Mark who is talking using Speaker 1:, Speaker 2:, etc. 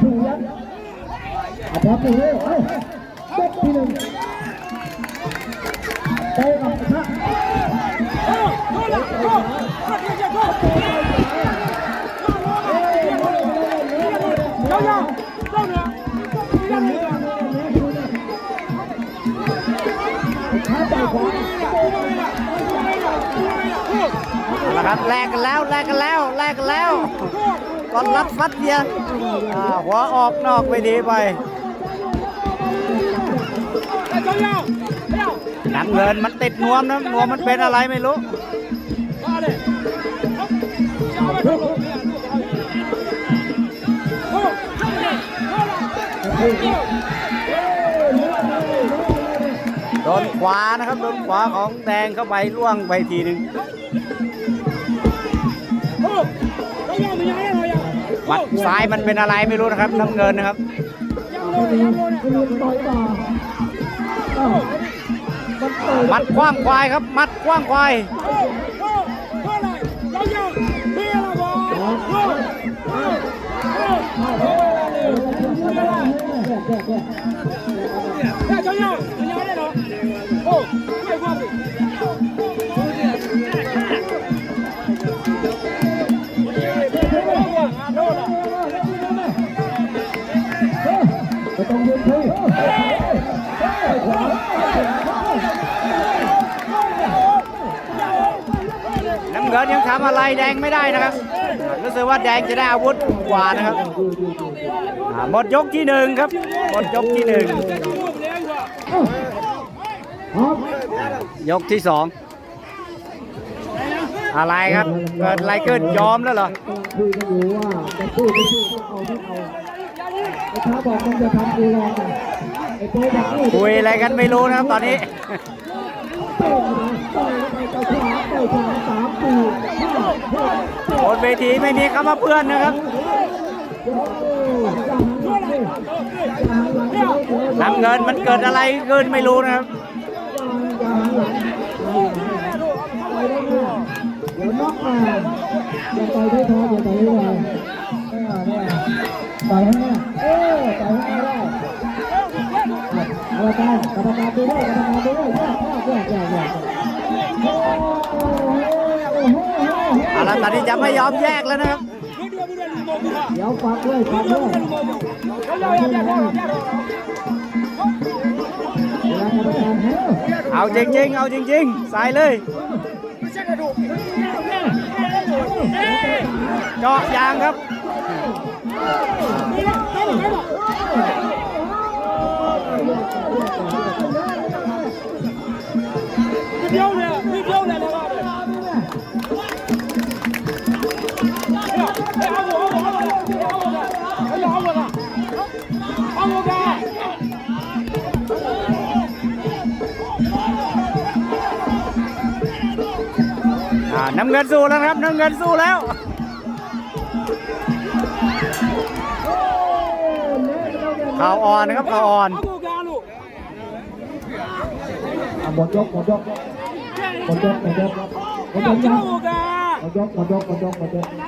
Speaker 1: ถูกยันอาจาไปแถูกเลยเอ้าเจ็ดทีหนึ่งเตะกับ
Speaker 2: ครับแลกกันแล้วแลกกันแล้วแลกกันแล้วก่อนรับฟัดเดียหัวออกนอกไปดีไปน้ำเงินมันติดนวมนะนวมมันเป็นอะไรไม่รู้โดนขวานะครับโดนขวาของแดงเข้าไปล่วงไปทีหนึ่ง หมัดซ้ายมันเป็นอะไรไม่รู้นะครับน้ำเงินนะครับ
Speaker 1: มั
Speaker 2: ดกว้างควายครับ มัดกว้างควาย เงินยังทำอะไรแดงไม่ได้นะครับ รู้สึกว่าแดงจะได้อาวุธกว่านะครับอ่าหมดยกที่หนึ่งครับ หมดยกที่หนึ่งยกที่สองอะไรครับ เกิดอะไรขึ้นยอมแล้วเหรอ
Speaker 1: คุยกันอยู่ว่าจะสู้ไม่สู้ก็เอาไม่เอาไอ้ท้าบอกมันจะทำกูรงไอ้โตบอก
Speaker 2: คุยอะไรกันไม่รู้นะครับตอนนี้
Speaker 1: เตะนะต่อยไปต่อยขวาต่อยขวา
Speaker 2: บนเวทีไม่มีคำว่าเพื่อนนะครับ
Speaker 1: โอ้อย่าหันหลังเลยอย่าหันหลังเลย
Speaker 2: น้ำเงินมันเกิดอะไรขึ้นไม่รู้นะครับ
Speaker 1: ไปได้แน่เดี๋ยวนอกมาอย่าต่อยได้ทออย่าต่อยได้เลยเนี่ยเนี่ยต่อยให้แน่เออต่อยให้แน่ได้กรรมการกรรมการดูด้วยกรรมการดูด้วยแยกแยกแยกแยกโอ้โหโอ้โห
Speaker 2: เอาละตอนนี้จะไม่ยอมแยกแล้วนะครับ
Speaker 1: เดี๋ยวฟังด้วยฟังด้วยเวลากรรมการเฮ้ย
Speaker 2: เอาจริงๆ เอาจริงๆ ใส่เลยเจาะยางครับอ่า น้ำเงินสู้แล้วครับ น้ำเงินสู้แล้วข่าวอ่อนนะครับข่าวอ่อน
Speaker 1: อะหมดยกหมดยกหมดยกหมดยกหมดยกหมดยกหมดยกหมดยกหมดยกหมดยก